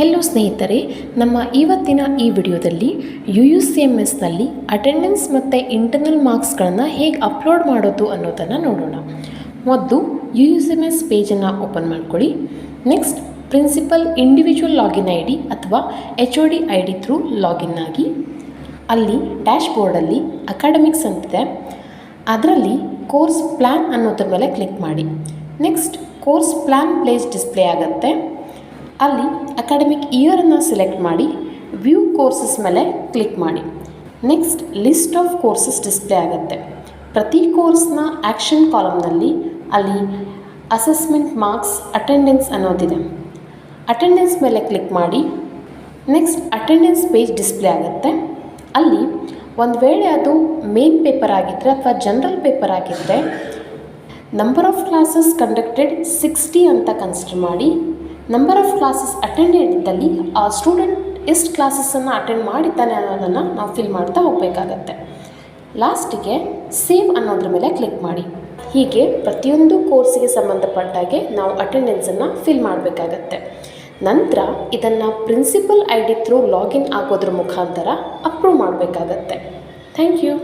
Hello ಸ್ನೇಹಿತರೆ, ನಮ್ಮ ಇವತ್ತಿನ ಈ ವಿಡಿಯೋದಲ್ಲಿ ಯು ಯು ಸಿ ಎಂ ಎಸ್ನಲ್ಲಿ ಅಟೆಂಡೆನ್ಸ್ ಮತ್ತು ಇಂಟರ್ನಲ್ ಮಾರ್ಕ್ಸ್ಗಳನ್ನು ಹೇಗೆ ಅಪ್ಲೋಡ್ ಮಾಡೋದು ಅನ್ನೋದನ್ನು ನೋಡೋಣ. ಮೊದಲು U U C M S ಪೇಜನ್ನು open ಮಾಡ್ಕೊಳ್ಳಿ. Next principal individual login I D ಅಥವಾ H O D I D through login ಆಗಿ. ಅಲ್ಲಿ ಡ್ಯಾಶ್ ಬೋರ್ಡಲ್ಲಿ ಅಕಾಡೆಮಿಕ್ಸ್ ಅಂತಿದೆ. ಅದರಲ್ಲಿ ಕೋರ್ಸ್ ಪ್ಲ್ಯಾನ್ ಅನ್ನೋದ್ರ ಮೇಲೆ ಕ್ಲಿಕ್ ಮಾಡಿ. Next course plan place display ಆಗುತ್ತೆ. ಅಲ್ಲಿ ಅಕಾಡೆಮಿಕ್ ಇಯರನ್ನು ಸೆಲೆಕ್ಟ್ ಮಾಡಿ ವ್ಯೂ ಕೋರ್ಸಸ್ ಮೇಲೆ ಕ್ಲಿಕ್ ಮಾಡಿ. Next list of courses display ಆಗುತ್ತೆ. ಪ್ರತಿ ಕೋರ್ಸ್ನ ಆ್ಯಕ್ಷನ್ ಕಾಲಮ್ನಲ್ಲಿ ಅಲ್ಲಿ ಅಸೆಸ್ಮೆಂಟ್ ಮಾರ್ಕ್ಸ್ ಅಟೆಂಡೆನ್ಸ್ ಅನ್ನೋದಿದೆ. ಅಟೆಂಡೆನ್ಸ್ ಮೇಲೆ ಕ್ಲಿಕ್ ಮಾಡಿ. ನೆಕ್ಸ್ಟ್ ಅಟೆಂಡೆನ್ಸ್ ಪೇಜ್ ಡಿಸ್ಪ್ಲೇ ಆಗುತ್ತೆ. ಅಲ್ಲಿ ಒಂದು ವೇಳೆ ಅದು ಮೇನ್ ಪೇಪರ್ ಆಗಿದ್ದರೆ ಅಥವಾ ಜನರಲ್ ಪೇಪರ್ ಆಗಿದ್ದರೆ number of classes conducted sixty ಅಂತ ಕನ್ಸಿಡರ್ ಮಾಡಿ. ನಂಬರ್ ಆಫ್ ಕ್ಲಾಸಸ್ ಅಟೆಂಡೆಡ್ ಇದ್ದಲ್ಲಿ ಆ ಸ್ಟೂಡೆಂಟ್ ಎಷ್ಟು ಕ್ಲಾಸಸ್ಸನ್ನು ಅಟೆಂಡ್ ಮಾಡಿದ್ದಾನೆ ಅನ್ನೋದನ್ನು ನಾವು ಫಿಲ್ ಮಾಡ್ತಾ ಹೋಗಬೇಕಾಗತ್ತೆ. ಲಾಸ್ಟಿಗೆ ಸೇವ್ ಅನ್ನೋದ್ರ ಮೇಲೆ ಕ್ಲಿಕ್ ಮಾಡಿ. ಹೀಗೆ ಪ್ರತಿಯೊಂದು ಕೋರ್ಸಿಗೆ ಸಂಬಂಧಪಟ್ಟಾಗೆ ನಾವು ಅಟೆಂಡೆನ್ಸನ್ನು ಫಿಲ್ ಮಾಡಬೇಕಾಗತ್ತೆ. ನಂತರ ಇದನ್ನು principal I D through login ಆಗೋದ್ರ ಮುಖಾಂತರ ಅಪ್ರೂವ್ ಮಾಡಬೇಕಾಗತ್ತೆ. Thank you